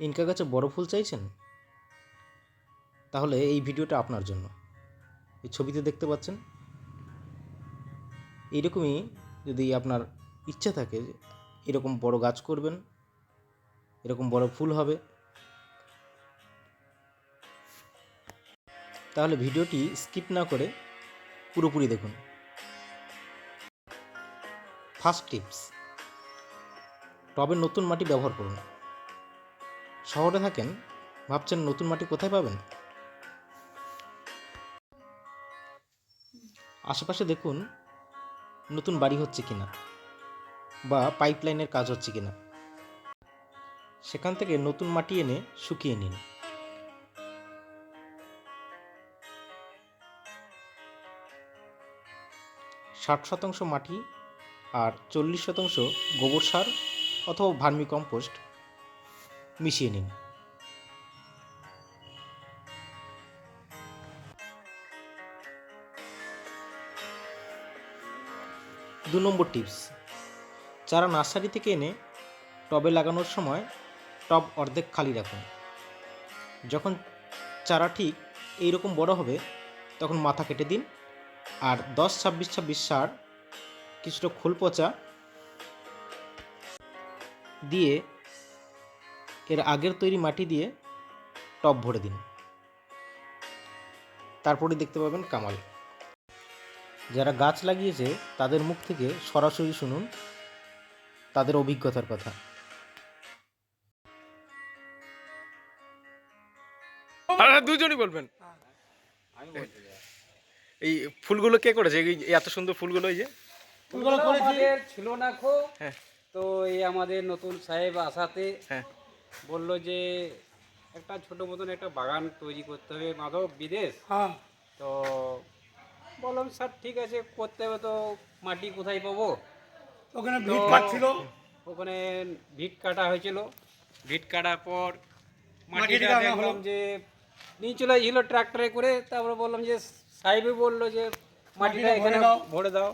Inca গাছে বড় ফুল চাইছেন? তাহলে এই ভিডিওটা আপনার জন্য। এই ছবিতে দেখতে পাচ্ছেন? এইরকমই যদি আপনার ইচ্ছা থাকে এরকম বড় গাছ করবেন, এরকম বড় ফুল হবে। তাহলে ভিডিওটি স্কিপ না করে পুরোপুরি দেখুন। ফার্স্ট টিপস, টবে নতুন মাটি ব্যবহার করুন। শহরে থাকেন, ভাবছেন নতুন মাটি কোথায় পাবেন? আশেপাশে দেখুন, নতুন বাড়ি হচ্ছে কিনা বা পাইপলাইনের কাজ হচ্ছে কিনা। সেখান থেকে নতুন মাটি এনে শুকিয়ে নিন। ষাট শতাংশ মাটি আর চল্লিশ শতাংশ গোবর সার অথবা ভার্মি কম্পোস্ট মিশিয়ে নিন। দু নম্বর টিপস। চারা নার্সারি থেকে এনে টবে লাগানোর সময় টব অর্ধেক খালি রাখুন। যখন চারা ঠিক এই রকম বড় হবে, তখন মাথা কেটে দিন আর দশ, ছাব্বিশ ছাব্বিশ সার, কিছুটা খোল পচা দিয়ে এর আগের তৈরি মাটি দিয়ে টব ভরে দিন। তারপরে দেখতে পাবেন কামাল। যারা গাছ লাগিয়েছে তাদের মুখ থেকে সরাসরি শুনুন তাদের অভিজ্ঞতার কথা। দুজনই বলবেন। এই ফুলগুলো কে করেছে? এই এই এত সুন্দর ফুলগুলো এই যে। ফুলগুলো ছিল না খো হ্যাঁ। তো এই আমাদের নতুন সাহেব আসাতে হ্যাঁ। বলল যে একটা ছোট মতন একটা বাগান তৈরি করতে হবে মাধব বিদেশ? হ্যাঁ। তো বললাম স্যার ঠিক আছে করতে হবে তো মাটি কোথায় পাবো? ওখানে ভিড় কাটছিল ওখানে ভিট কাটা হয়েছিল। ভিট কাটার পর মাটিটা দেখলাম যে নিয়ে চলে ছিল ট্রাক্টরে করে। তারপরে বললাম যে সাহেবই বলল যে মাটিটা এখানে ভরে দাও। ভরে দাও।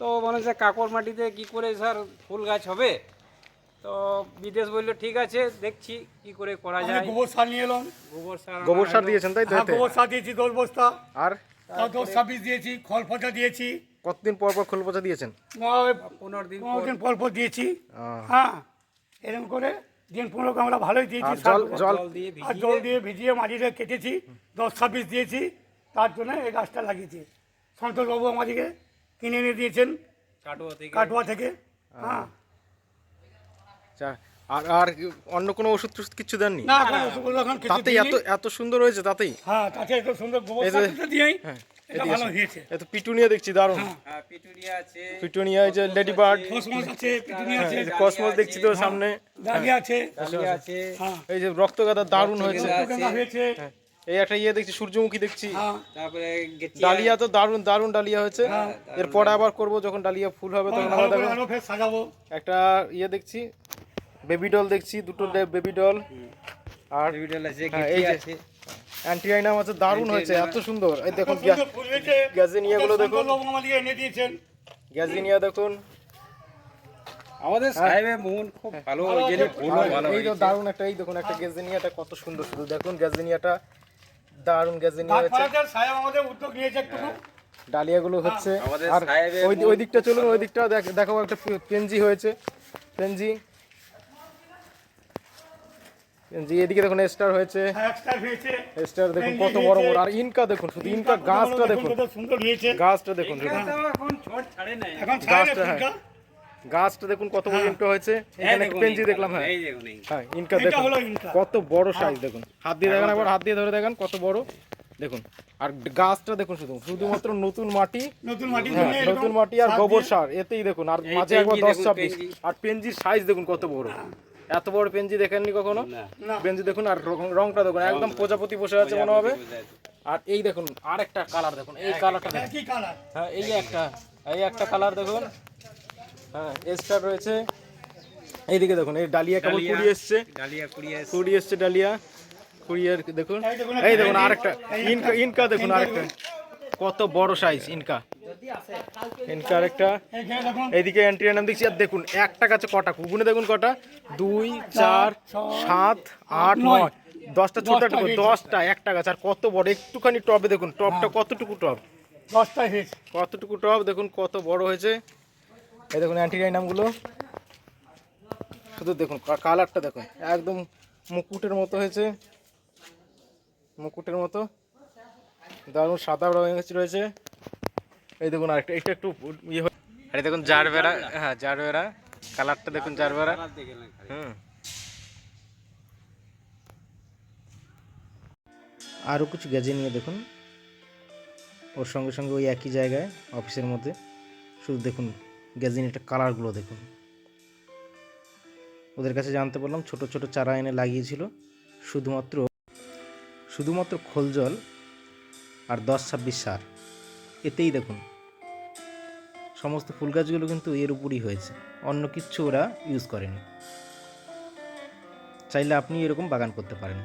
তো বললাম যে কাকর মাটিতে কি করে স্যার ফুল গাছ হবে? তো বিদেশ বলল ঠিক আছে দেখছি কি করে করা যায়। গোবর সার নিয়ে এলাম। গোবর সার গোবর সার দিয়েছেন তাই তো হ্যাঁ গোবর সার দিয়েছি দশ বস্তা। আর? তাও দশ ছাব্বিশ দিয়েছি খল পচা দিয়েছি। কতদিন পর পর খোল পচা দিয়েছেন? পনেরো দিন পনেরো দিন পর পর দিয়েছি। হ্যাঁ এরকম করে দিন পনেরো আমরা ভালোই দিয়েছি জল জল দিয়ে আর ভিজিয়ে জল দিয়ে ভিজিয়ে মাটিটা কেটেছি দশ ছাব্বিশ দিয়েছি তার জন্য এই গাছটা লাগিয়েছি। সন্তোষবাবু আমাদেরকে কিনে এনে দিয়েছেন কাটোয়া থেকে। কাটোয়া থেকে। হ্যাঁ। আর আর অন্য কোনো ওষুধ টষুধ কিছু দেননি? না তাতেই এত এত সুন্দর হয়েছে তাতেই? হ্যাঁ তাতে এত সুন্দর গোবর এই দিয়েই হ্যাঁ এটা ভালো হয়েছে। এত পিটুনিয়া দেখছি দারুণ। হ্যাঁ, পিটুনিয়া আছে পিটুনিয়া এই যে লেডি বার্ড। কসমস দেখছি তো সামনে। হ্যাঁ এই যে রক্তগাদা দারুণ হয়েছে। হ্যাঁ, এই একটা ইয়ে দেখছি সূর্যমুখী দেখছি। ডালিয়া তো দারুণ দারুণ ডালিয়া হয়েছে। এরপরে আবার করব যখন ডালিয়া ফুল হবে তখন একটা ইয়ে দেখছি বেবি ডল দেখছি দুটো বেবি ডল আর ভিডিও আছে হ্যাঁ, এই যে- আছে। অ্যান্টি আইনাম আছে দারুণ হয়েছে এত সুন্দর। এই দেখুন গ্যাজেনিয়া গুলো দেখুন। এনে দিয়েছেন। গ্যাজিনিয়া দেখুন। আমাদের সাহেবের মন খুব ভালো ওই জন্য ভালো এই তো দারুণ একটা এই দেখুন একটা গ্যাজিনিয়াটা কত সুন্দর শুধু দেখুন গ্যাজিনিয়াটা দারুণ গ্যাজিনিয়া হয়েছে। সাহেব আমাদের উদ্যোগ নিয়েছে একটু। ডালিয়াগুলো হচ্ছে। আর ওই ওই দিকটা চলুন ওই দিকটা দেখ- একটা পে- পেনজি হয়েছে। পেনজি পেনজি এদিকে দেখুন স্টার হয়েছে। স্টার দেখুন কত বড় বড় আর ইনকা দেখুন শুধু ইনকা গাছটা দেখুন। কত সুন্দর হয়েছে। গাছটা দেখুন। শুধু এখানে তো এখন ছোট ছাড়ে নাই। এখন ছাড়ে গাছটা, গাছটা দেখুন কত বড় ইনকা হয়েছে। এখানে পেনজি দেখলাম হ্যাঁ। এই দেখুন এই হ্যাঁ ইনকা দেখুন। কত বড় সাইজ দেখুন। হাত দিয়ে দেখেন একবার হাত দিয়ে ধরে দেখেন কত বড়। দেখুন আর গাছটা দেখুন শুধু শুধুমাত্র নতুন মাটি। নতুন হ্যাঁ, নতুন মাটি আর গোবর সার এতেই দেখুন। আর মাঝে একবার দশ ছাব্বিশ। আর পেঞ্জির সাইজ দেখুন কত বড়। এত বড় পেনজি দেখেননি কখনো? না। না। দেখুন আর রং- রংটা দেখুন একদম প্রজাপতি বসে আছে মনে হবে। আর এই দেখুন আর একটা কালার দেখুন এই কালারটা দেখুন। একই কালার? হ্যাঁ এই যে একটা এই একটা কালার দেখুন। হ্যাঁ স্টার রয়েছে। এইদিকে দেখুন এই ডালিয়া কেবল ডালিয়া। কুড়ি এসছে। ডালিয়া কুড়ি এসছে। ডালিয়া। কুড়ি আর দেখুন। এই দেখুন আরেকটা। ইনকা ইনকা দেখুন আরেকটা। কত বড় সাইজ ইনকা। এনকার একটা। দেখুন। এইদিকে অ্যান্টিনাম দেখছি আর দেখুন একটা কটা? গুনে দেখুন কটা? দুই চার সাত আট নয়। দশটা ছোট একটা দশটা একটা গাছ আর কত বড়? একটুখানি টবে দেখুন টবটা কতটুকু টব দশটা কতটুকু টব দেখুন কত বড় হয়েছে। এই দেখুন অ্যান্টিনাইনামগুলো শুধু দেখুন কালারটা দেখুন। একদম মুকুটের মতো হয়েছে। মুকুটের মতো। দারুণ সাদা রঙ রয়েছে। এই দেখুন আরেকটা এটা একটু ইয়ে আরে দেখুন জারবেরা হ্যাঁ জারবেরা কালারটা দেখুন জারবেরা হুম। আরও কিছু গ্যাজে নিয়ে দেখুন। ওর সঙ্গে সঙ্গে ওই একই জায়গায় অফিসের মধ্যে। শুধু দেখুন গ্যাজিনেটের কালারগুলো দেখুন। ওদের কাছে জানতে পারলাম ছোট ছোট চারা এনে লাগিয়েছিল। শুধুমাত্র শুধুমাত্র খোল জল আর দশ ছাব্বিশ সার। এতেই দেখুন। সমস্ত ফুল গাছগুলো কিন্তু এর উপরই হয়েছে। অন্য কিচ্ছু ওরা ইউজ করেনি। চাইলে আপনি এরকম বাগান করতে পারেন।